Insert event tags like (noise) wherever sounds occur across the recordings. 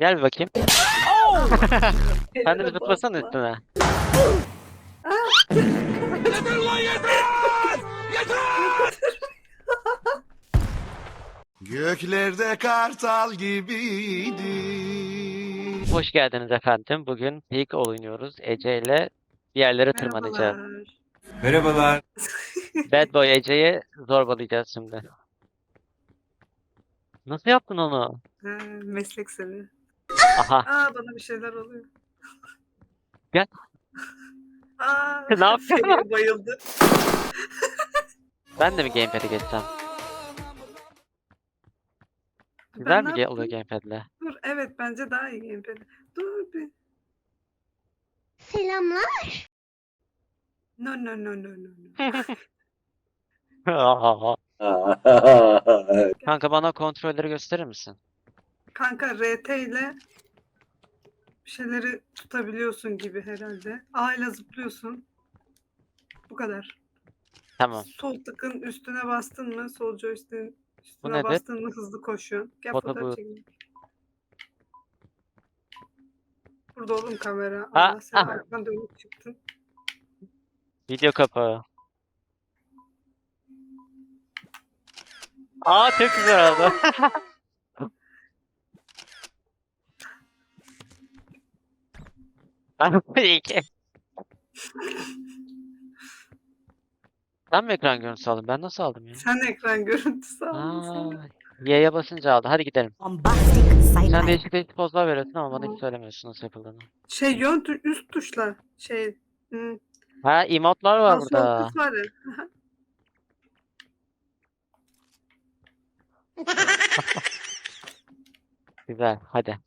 Gel bir bakayım. (laughs) Sen de bir zıplasana üstüne. (laughs) Göklerde kartal gibiydi. Hoş geldiniz efendim. Bugün Peak oynuyoruz. Ece ile bir yerlere tırmanacağız. Merhabalar. Merhabalar. (laughs) Bad Boy Ece'yi zorbalayacağız şimdi. Nasıl yaptın onu? Ha, meslek seni. Aha. Aa bana bir şeyler oluyor. Gel. Aa, Ne (laughs) yapıyorsun? Bayıldı. Ben de mi gamepad'e geçsem? Güzel Ben mi ge- oluyor gamepad'le? Dur evet bence daha iyi gamepad. Dur bir. Selamlar. No no no no no. no. (laughs) Kanka bana kontrolleri gösterir misin? Kanka RT ile bir şeyleri tutabiliyorsun gibi herhalde. A ile zıplıyorsun. Bu kadar. Tamam. Sol tıkın üstüne bastın mı sol joystick'in üstüne nedir? bastın mı hızlı koşuyorsun. Gel Foto fotoğraf bu. çekeyim. Burada oğlum kamera. Ha, Allah sen ha. arkadan dönüp çıktın. Video kapağı. Aa çok güzel oldu. (laughs) Sen mi ekran görüntüsü aldın? Ben nasıl aldım ya? Sen ekran görüntüsü aldın Aa. Y'ye basınca aldı. Hadi gidelim. Sen değişik değişik pozlar veriyorsun ama bana hiç söylemiyorsun nasıl yapıldığını. Şey yön tu- üst tuşla şey. Hmm. Ha emotlar var burada. tuş var ya. (laughs) Güzel. Hadi.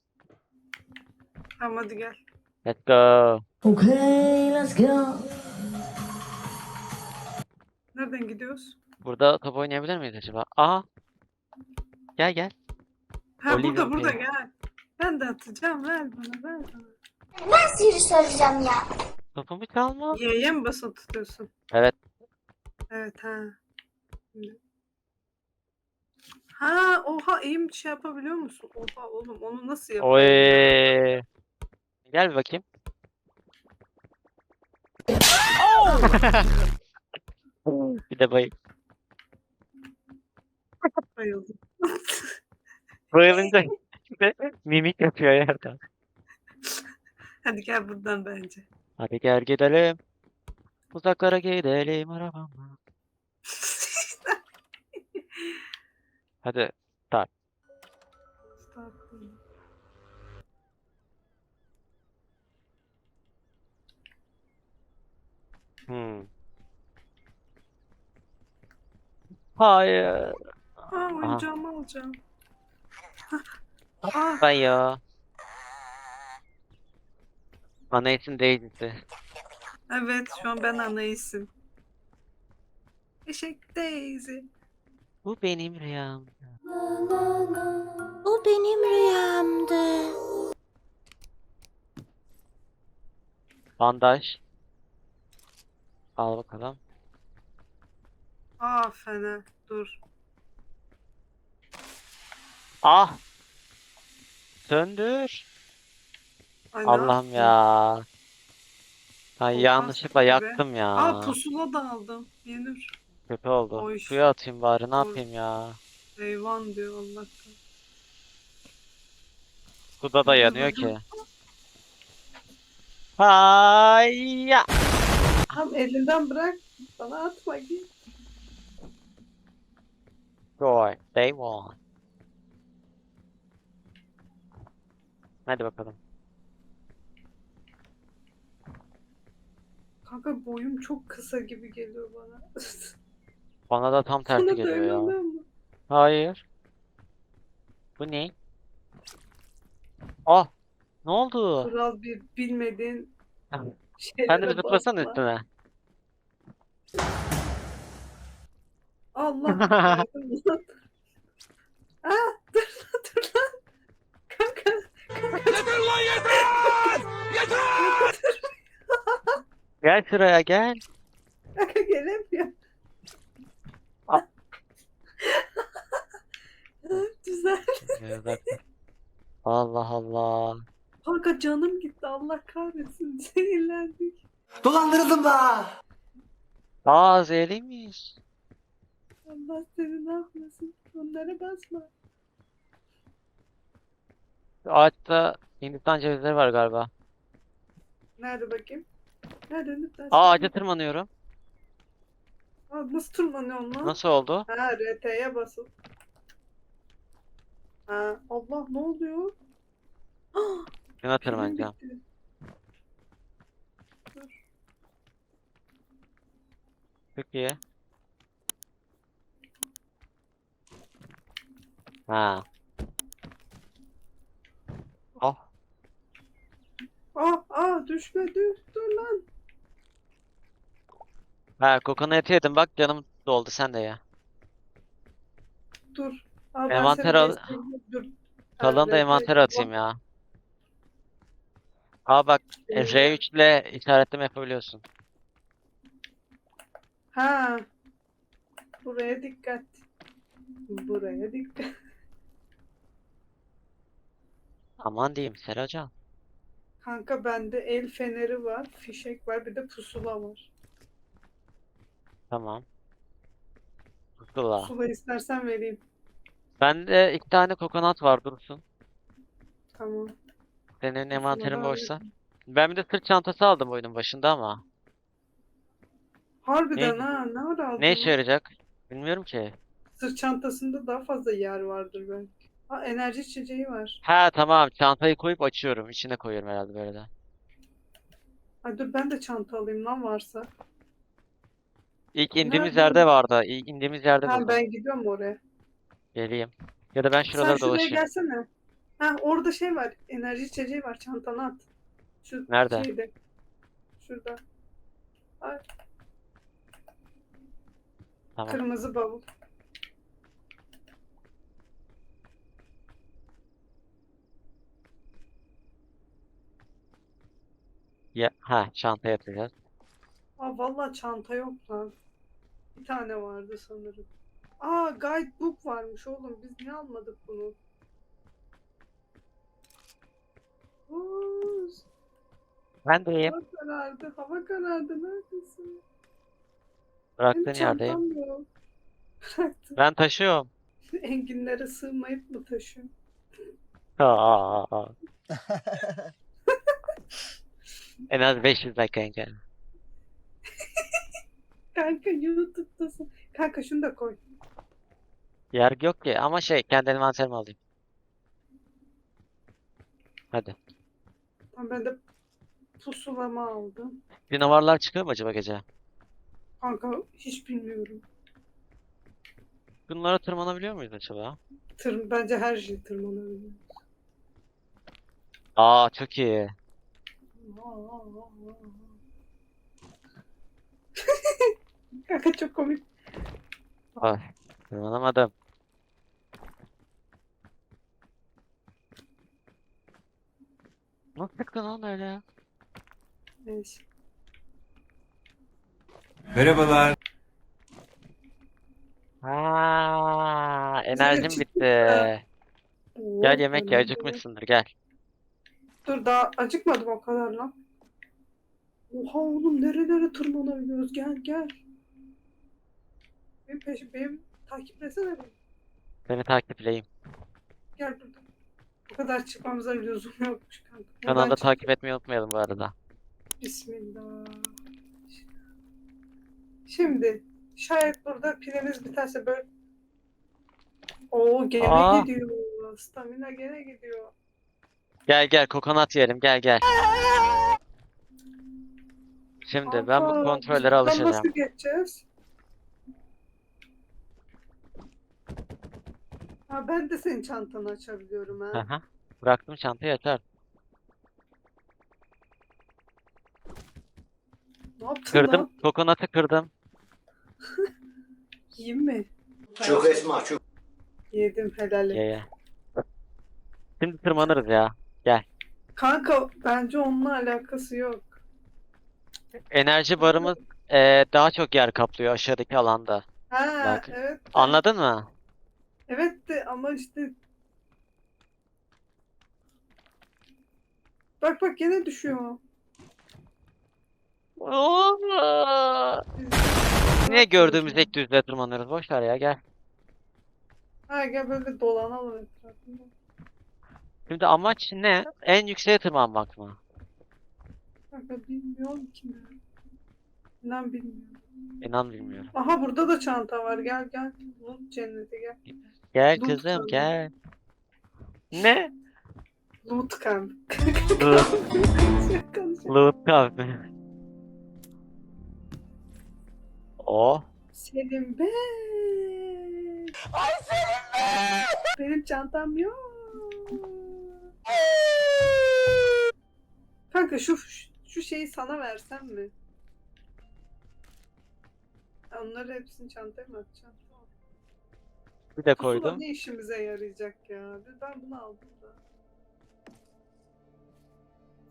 Tamam hadi gel. Let's go. Okay, let's go. Nereden gidiyoruz? Burada top oynayabilir miyiz acaba? Aa. Gel gel. Ha Olivia burada burada gel. Ben de atacağım ver bana ver bana. Ben sihir soracağım ya. Topumu çalma. Y'ye mi basılı tutuyorsun? Evet. Evet ha. Şimdi. Ha oha iyi şey yapabiliyor musun? Oha oğlum onu nasıl yapıyorsun? Oy. Gel bir bakayım. bir de bayıl. Bayıldım. Bayılınca işte mimik yapıyor yerden. Hadi gel buradan bence. Hadi gel gidelim. Uzaklara gidelim arabamla. (laughs) Hadi. Stop. Hmm. Hayır. Aa oyuncağımı alacağım. Aa, Ben ya. Bana isim değildi. evet şu an ben anayısım. Eşek Daisy. Bu benim rüyam. O benim rüyamdı. Bandaj. Al bakalım. Aa fena. Dur. Ah! Söndür. Ay, ne Allah'ım yaptın? ya. Ben Olmaz yanlışlıkla gibi. yaktım ya. Aa pusula da aldım. Yenir. Kötü oldu. Oy. Suya atayım bari ne Oy. yapayım ya. Eyvan diyor Allah Suda da yanıyor ki. Hayya. Tam elinden bırak. Bana atma git. Joy. Day one. Hadi bakalım. Kanka boyum çok kısa gibi geliyor bana. (laughs) Bana da tam tersi Sana geliyor ya. mu? Hayır. Bu ne? Ah! Ne oldu? Kural bir bilmediğin Sen de zıplasana üstüne. Allah. (laughs) Aa, dur lan dur lan. Kanka. Gel şuraya gel. Kanka gelemiyor. Aa. (laughs) Güzel. Allah Allah. Kanka canım gitti Allah kahretsin. (laughs) Zehirlendik. Dolandırıldım da. Aa zehirliymiş. Allah seni ne yapmasın. Onlara basma. Ağaçta Hindistan cevizleri var galiba. Nerede bakayım? Nerede lütfen? Aa ağaca tırmanıyorum. Aa, nasıl tırmanıyorsun lan? Nasıl oldu? Ha RT'ye basıl. Ha, Allah ne oluyor? (gasps) Ah, tırmanacağım. bitti. Dur. Çok iyi. Ha. Oh. Aa, aa düşme düş dur lan. Ha kokona eti yedim bak canım doldu sen de ya. Dur. Ben Envanter seni al- Dur. Kalanı da RT envantere atayım ya. Aa bak e, R3 ile işaretleme yapabiliyorsun. Ha. Buraya dikkat. Buraya dikkat. Aman diyeyim Seracan. Kanka bende el feneri var, fişek var, bir de pusula var. Tamam. Pusula. Pusula istersen vereyim. Bende iki tane kokonat var dursun. Tamam. Senin envanterin boşsa. Ben bir de sırt çantası aldım oyunun başında ama. Harbiden Ne- ha, ne ara aldın Ne işe yarayacak? Bilmiyorum ki. Sırt çantasında daha fazla yer vardır belki. Ha enerji içeceği var. Ha tamam çantayı koyup açıyorum. İçine koyuyorum herhalde böyle de. Ay dur ben de çanta alayım lan varsa. İlk indiğimiz Nerede? yerde vardı. İlk indiğimiz yerde Ha buldum. ben gidiyorum oraya. Geleyim. Ya da ben Sen şuralara şuraya dolaşayım. gelsene. Ha orada şey var. Enerji içeceği var. Çantana at. Şu Nerede? şeyde. Şurada. Ay, Tamam. kırmızı bavul. Ya, ha çanta yapacağız. Aa vallahi çanta yok lan. Bir tane vardı sanırım. Aa guidebook varmış oğlum. Biz niye almadık bunu? Oğuz, Ben de iyiyim. hava karardı. Hava karardı. Neredesin? Benim Bıraktığın yerdeyim. çantam yok. Bıraktım. Ben taşıyorum. (laughs) Enginlere sığmayıp mı taşıyorum? Aa. (laughs) En az 500 dakika engel. (laughs) Kanka YouTube'dasın. Kanka şunu da koy. Yer yok ki ama şey kendi envanterimi alayım. Hadi. Tamam ben de pusulama aldım. Dinovarlar çıkıyor mu acaba gece? Kanka hiç bilmiyorum. Bunlara tırmanabiliyor muyuz acaba? Tır, bence her şey tırmanabilir. Aa çok iyi. (laughs) Kanka çok komik. Ay, tırmanamadım. Nasıl çıktın lan öyle ya? Neyse. Merhabalar. Ha, enerjim bitti. Gel yemek ye acıkmışsındır gel. Dur daha acıkmadım o kadar lan. Oha oğlum nerelere tırmanabiliyoruz gel gel. Benim peşim benim takiplesene beni. Seni takipleyeyim. Gel burada. Kadar çıkmamıza lüzum yokmuş kanka. Kanalı Buradan da çık. takip etmeyi unutmayalım bu arada. Bismillah. Şimdi şayet burada pilimiz biterse böyle Oo gene Aa. gidiyor. Stamina gene gidiyor. Gel gel kokonat yiyelim gel gel. Şimdi ben bu Kanka, buradan alışacağım. Nasıl geçeceğiz? Ha ben de senin çantanı açabiliyorum ha. Aha. Bıraktım çantayı açar. Ne yaptın Kırdım. lan? Kokonatı kırdım. (laughs) Yiyeyim mi? Çok esma çok. Yedim helal et. Ye ye. Şimdi tırmanırız ya. Kanka bence onunla alakası yok. Enerji barımız eee, daha çok yer kaplıyor aşağıdaki alanda. Ha Bak. evet. Anladın mı? Evet de ama işte Bak bak gene düşüyor. Biz- Niye gördüğümüz ek düzlüğe tırmanıyoruz? Boş ver ya gel. Ha gel böyle dolanalım etrafında. Şimdi amaç ne? En yükseğe tırmanmak mı? Kanka bilmiyorum ki ne. İnan bilmiyorum. İnan bilmiyorum. Aha burada da çanta var. Gel gel. Loot cenneti gel. Gel Loot kızım kanka. gel. Ne? Loot kan. Loot, loot kahve. O. Selim be. Ay Selim be. Benim çantam yok. Kanka şu şu şeyi sana versem mi? Onları hepsini çantaya mı atacağım? Tamam. Bir de Pusula koydum. ne işimize yarayacak ya? Ben bunu aldım da.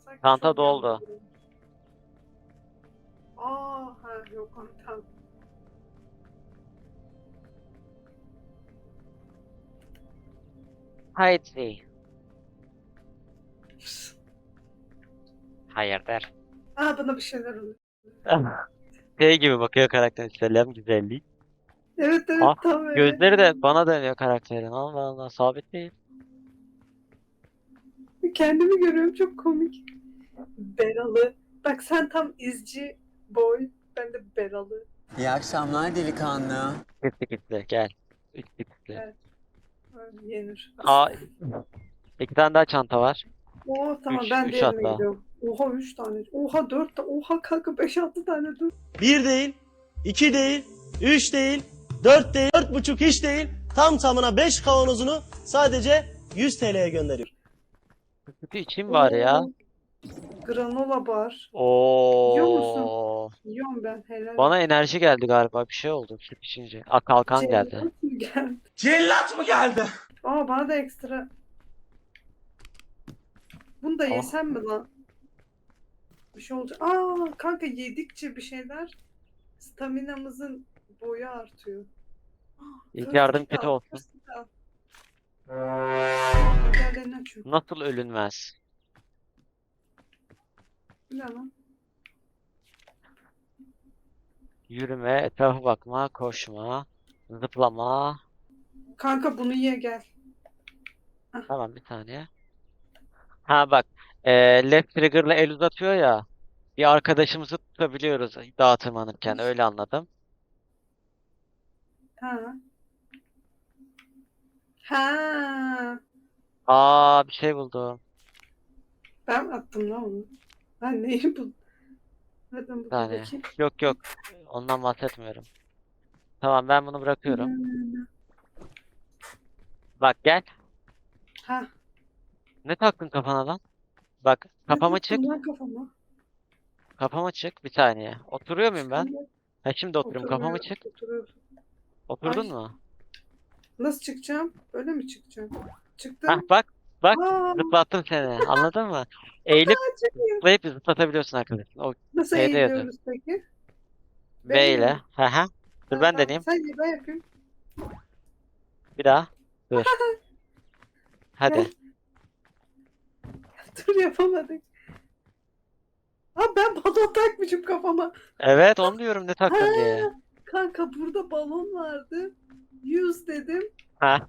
Sanki Çanta çok doldu. Aa, ha yok tamam. Haydi. Hayırdır. Aa bana bir şeyler oluyor. (laughs) Şey gibi bakıyor karakter. Selam güzellik. Evet evet Ah, tam öyle. Gözleri de bana dönüyor karakterin. Allah Allah sabit değil. Kendimi görüyorum çok komik. Beralı. Bak sen tam izci boy. Ben de beralı. İyi akşamlar delikanlı. Gitti gitti gel. Gitti gitti. Evet. Öyle Yenir. Aa, iki tane daha çanta var. Oo tamam Üç- ben üç diğerine hatta. gidiyorum. Oha 3 tane. Oha 4 tane. Oha kanka 5-6 tane dur. Bir değil, iki değil, üç değil, dört değil, dört buçuk hiç değil. Tam tamına beş kavanozunu sadece 100 TL'ye gönderiyor. Sütü içeyim bari ya. Oo, Granola bar. Oo. Yiyorum ben helal. Bana enerji geldi galiba. Bir şey oldu süt içince. Aa, kalkan geldi. Cellat mı geldi? Cellat mı geldi? Aa bana da ekstra. Bunu da Ah. yesem mi lan? Bir şey olacak. Aa kanka yedikçe bir şeyler staminamızın boyu artıyor. İlk yardım kiti al, olsun. dur, al. Diğerlerini açıyorum. Nasıl ölünmez? Bu ne lan? Yürüme, etrafa bakma, koşma, zıplama. Kanka bunu ye gel. Tamam bir saniye. Ha bak. Left trigger'la el uzatıyor ya. Bir arkadaşımızı tutabiliyoruz dağa tırmanırken. Öyle anladım. Ha. Ha. Aa bir şey buldum. Ben attım lan onu. Ben neyi bu? Nereden buldum saniye. bakayım? Yok yok. Ondan bahsetmiyorum. Tamam ben bunu bırakıyorum. Bak gel. Ha. Ne taktın kafana lan? Bak kafama çık. taktım lan kafama? Kafama çık. Bir saniye. Oturuyor muyum ben? Ha şimdi oturuyorum. Kafama Oturuyor, çık. oturuyor. Oturdun Ay. mu? Nasıl çıkacağım? Öyle mi çıkacağım? Çıktım. Hah bak. Bak. Aa, Zıplattım seni. Anladın mı? (laughs) Eğilip iyi. zıplayıp zıplatabiliyorsun arkadaşını. O Nasıl Şeyde yazıyor. eğiliyoruz peki? Ben ile. Hı hı. Dur ben deneyeyim. Sen ye ben yapayım. Bir daha. Dur. (laughs) Hadi. (laughs) Dur yapamadık. Ha ben balon takmışım kafama. Evet onu diyorum ne taktın Ha. diye. Kanka burada balon vardı. Yüz dedim. Ha.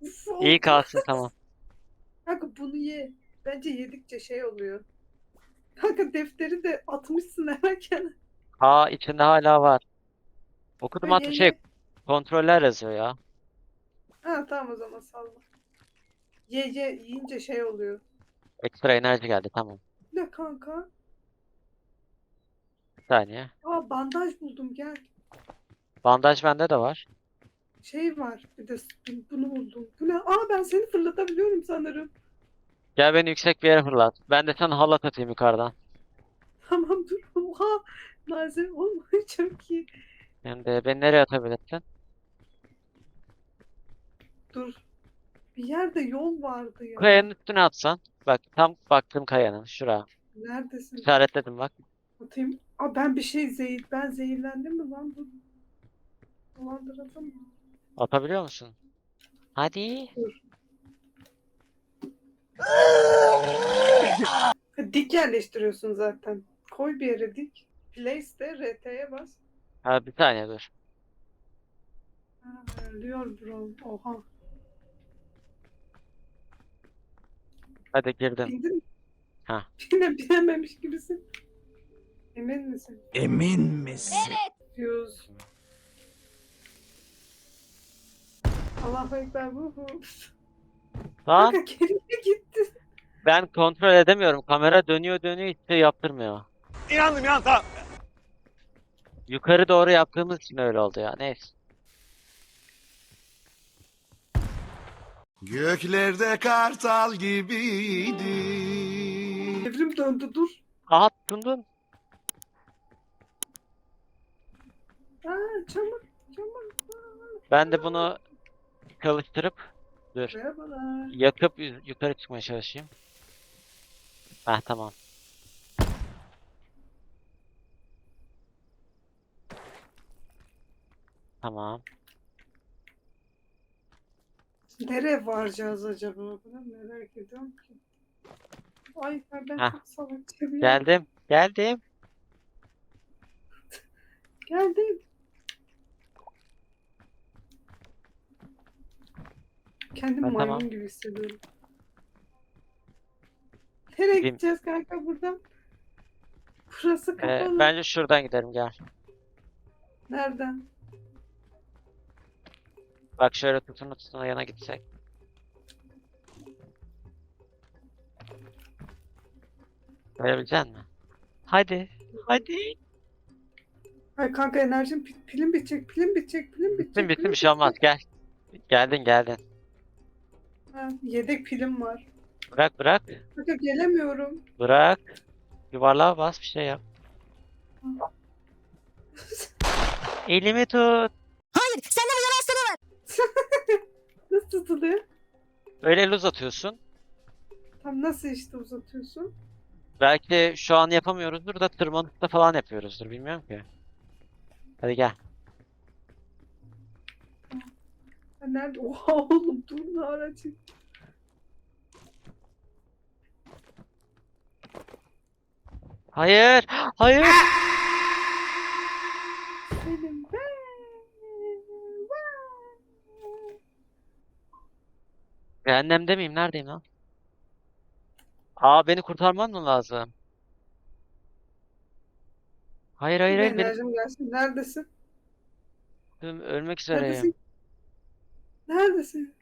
Uf, İyi oldu. kalsın tamam. Kanka bunu ye. Bence yedikçe şey oluyor. Kanka defteri de atmışsın kenara. (laughs) Aa içinde hala var. Okudum Ha, ye, şey ye. kontroller yazıyor ya. Ha tamam o zaman salla. Ye ye yiyince şey oluyor. Ekstra enerji geldi tamam. Ne kanka? Bir saniye. Aa bandaj buldum gel. Bandaj bende de var. Şey var bir de bunu buldum. Bu ne? Aa ben seni fırlatabiliyorum sanırım. Gel beni yüksek bir yere fırlat. Ben de sana halat atayım yukarıdan. Tamam dur. Oha. Malzeme olmuyor (laughs) çok iyi. Şimdi beni nereye atabilirsin? Dur. Bir yerde yol vardı ya. Kayanın üstüne atsan. Bak tam baktığım kayanın. Şura. Neredesin? İşaretledim bak. Atayım. Aa ben bir şey zehir. Ben zehirlendim mi lan bu? Dolandırıldım mı? Atabiliyor musun? Hadi. dik yerleştiriyorsun zaten. Koy bir yere dik. Place de RT'ye bas. Ha bir saniye dur. Ha, Diyor bro. Oha. Hadi girdim. Bindin mi? Ha. (laughs) Bine, binememiş gibisin. Emin misin? Emin misin? Yüz. Allahu Ekber. Vuhu. Lan Kanka geriye gitti. ben kontrol edemiyorum. Kamera dönüyor dönüyor hiç şey yaptırmıyor. İnandım ya tamam. Yukarı doğru yaptığımız için öyle oldu ya. Neyse. Göklerde kartal gibiydi. Evrim döndü dur. Aha tutundun. Aa çamur. Çamur. Ben de bunu çalıştırıp dur. Merhabalar. Yakıp yu- yukarı çıkmaya çalışayım. Heh tamam. Tamam. Nereye varacağız acaba? Ben merak ediyorum ki. Ay ben Heh. çok salakça bir Geldim. Geldim. Geldim. Kendimi Ben maymun tamam. gibi hissediyorum. Nereye Gideyim. gideceğiz kanka buradan? Burası Ee, kapalı. bence şuradan gidelim gel. Nereden? Bak şöyle tutuna tutuna yana gitsek. Görebilecek misin? Hadi. Hadi. Ay kanka enerjim pi- pilim bitecek, pilim bitecek, pilim bitecek. Bitsin pilim bir şey olmaz. Gel. Geldin geldin. Ha, yedek pilim var. Bırak bırak. Kanka gelemiyorum. Bırak. Yuvarlığa bas bir şey yap. Elimi tut. (laughs) Nasıl tutuluyor? Öyle el uzatıyorsun. Tam nasıl işte uzatıyorsun? Belki şu an yapamıyoruzdur da tırmanışta falan yapıyoruzdur. Bilmiyorum ki. Hadi gel. Nerede? Oha oğlum dur ne ara. Hayır. Hayır. Cehennemde miyim? Neredeyim lan? Aa beni kurtarman mı lazım? Hayır hayır hayır benim enerjim gelsin. Neredesin? tüm- ölmek üzereyim. Neredesin? Neredesin?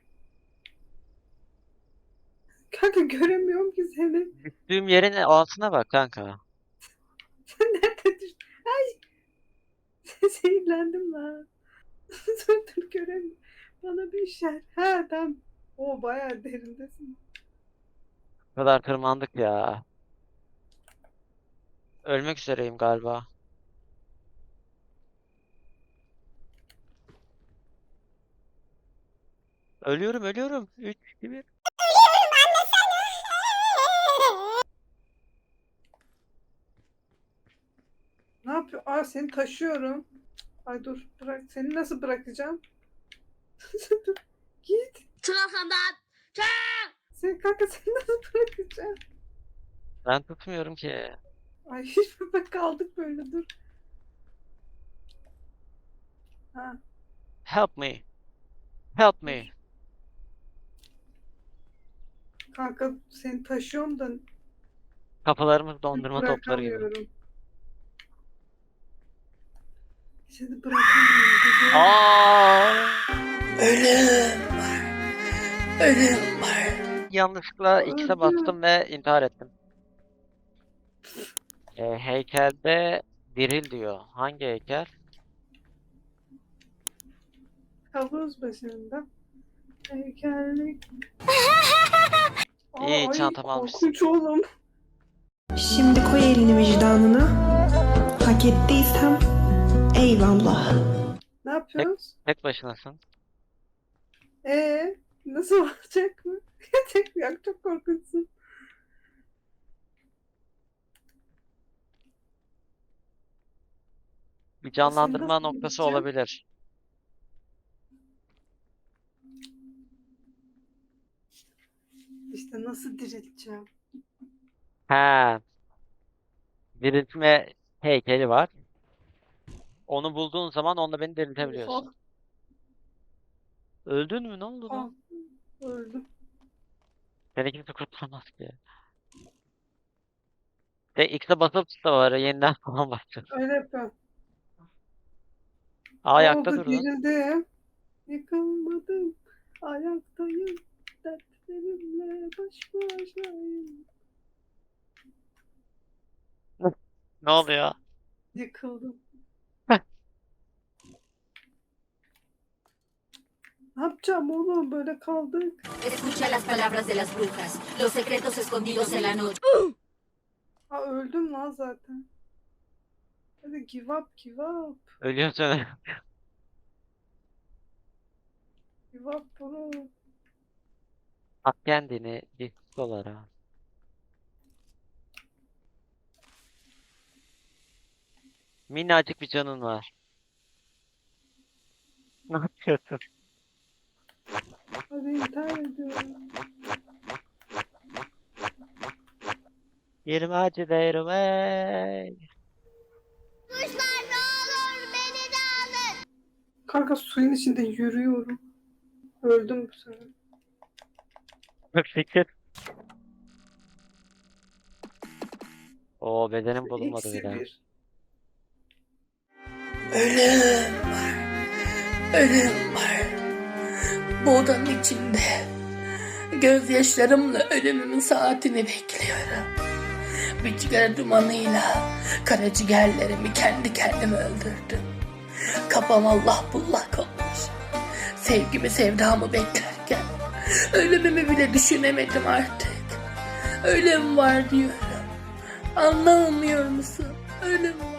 Kanka göremiyorum ki seni. Düştüğüm yerin altına bak kanka. Sen nerede düştün? Ay! (laughs) Zehirlendim lan. (laughs) dur dur göremiyorum. Bana bir işaret. Ha tamam. O bayağı derindesin. Bu kadar tırmandık ya. Ölmek üzereyim galiba. Ölüyorum ölüyorum. 3 2 1. Ne yapıyor? Aa seni taşıyorum. Ay dur bırak. Seni nasıl bırakacağım? (laughs) Dur, Git. Sen kanka seni nasıl bırakacağım? Ben tutmuyorum ki. Ay hiç bak kaldık böyle dur. Ha Help me. Help me. kanka seni taşıyorum da Kafalarımız dondurma topları gibi. bırakamıyorum. Seni bırakamıyorum. Aa! Ölüm. Ölüm var. Yanlışlıkla X'e bastım ve intihar ettim. Ee, heykelde diril diyor. Hangi heykel? Havuz başında. Heykellik. İyi, çantamı almışsın. Korkunç oğlum. Şimdi koy elini vicdanına. Hak ettiysem eyvallah. Ne yapıyoruz? Tek başınasın. Ee, nasıl olacak mı? (laughs) Tek ya çok korkunçsun. Bir canlandırma nasıl noktası olabilir. İşte nasıl dirilteceğim? He. Diriltme heykeli var. Onu bulduğun zaman onunla beni diriltebiliyorsun. Öldün mü? Ne oldu lan? Öldüm. Seni kimse kurtaramaz ki. De X'e basıp da var. Yeniden (laughs) falan başlıyor. Öyle yapıyorum. Ayakta Oldu, dur lan. dirildim. Yıkılmadım. Ayaktayım. Dertlerimle baş başayım. Ne oluyor? Yıkıldım. Ne yapacağım oğlum? Böyle kaldık. Escucha las palabras de las brujas, los secretos escondidos en la noche. Ha öldüm lan zaten. Hadi give up, give up. Ölüyorsun. Give up bro. At kendini risk olarak. Minnacık bir canın var. Ne yapıyorsun? Hadi intihar ediyorum. Yerime acı değerim ey. Kanka suyun içinde yürüyorum. Öldüm bu sefer. Fikir. Oo bedenim bulunmadı Eksi bile. bir. Ölüm var. Ölüm var. Bu odanın içinde. Gözyaşlarımla ölümümün saatini bekliyorum. Sigara dumanıyla karaciğerlerimi kendi kendime öldürdüm. Kafam Allah bullak olmuş. Sevgimi sevdamı beklerken ölümümü bile düşünemedim artık. Ölüm var diyorum. Anlamıyor musun? Ölüm